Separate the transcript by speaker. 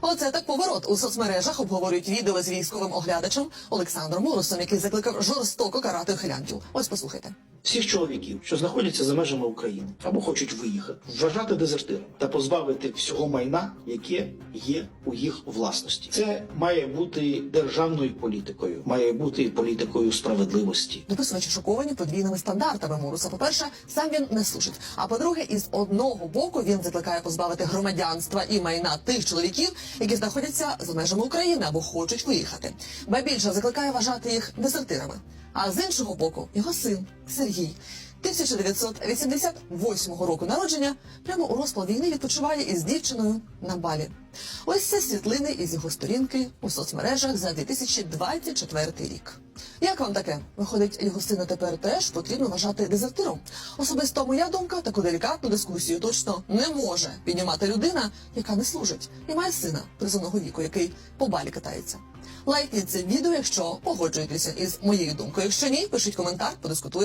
Speaker 1: Оце так поворот у соцмережах обговорюють відео з військовим оглядачем Олександром Морусом, який закликав жорстоко карати ухилянтів. Ось послухайте.
Speaker 2: Всіх чоловіків, що знаходяться за межами України або хочуть виїхати, вважати дезертиром та позбавити всього майна, яке є у їх власності. Це має бути державною політикою, має бути політикою справедливості.
Speaker 1: Дописувачі шоковані подвійними стандартами Муруса. По-перше, сам він не служить. А по-друге, із одного боку він закликає позбавити громадянства і майна тих чоловіків, які знаходяться за межами України або хочуть виїхати. Ба більше закликає вважати їх дезертирами. А з іншого боку, його син Сергій. 1988 року народження прямо у розпал війни відпочиває із дівчиною на балі. Ось це світлини із його сторінки у соцмережах за 2024 рік. Як вам таке? Виходить, його сина тепер теж потрібно вважати дезертиром. Особисто моя думка таку делікатну дискусію точно не може піднімати людина, яка не служить, і має сина призовного віку, який по балі катається. Лайкніть це відео, якщо погоджуєтеся із моєю думкою. Якщо ні, пишіть коментар, подискутуємо.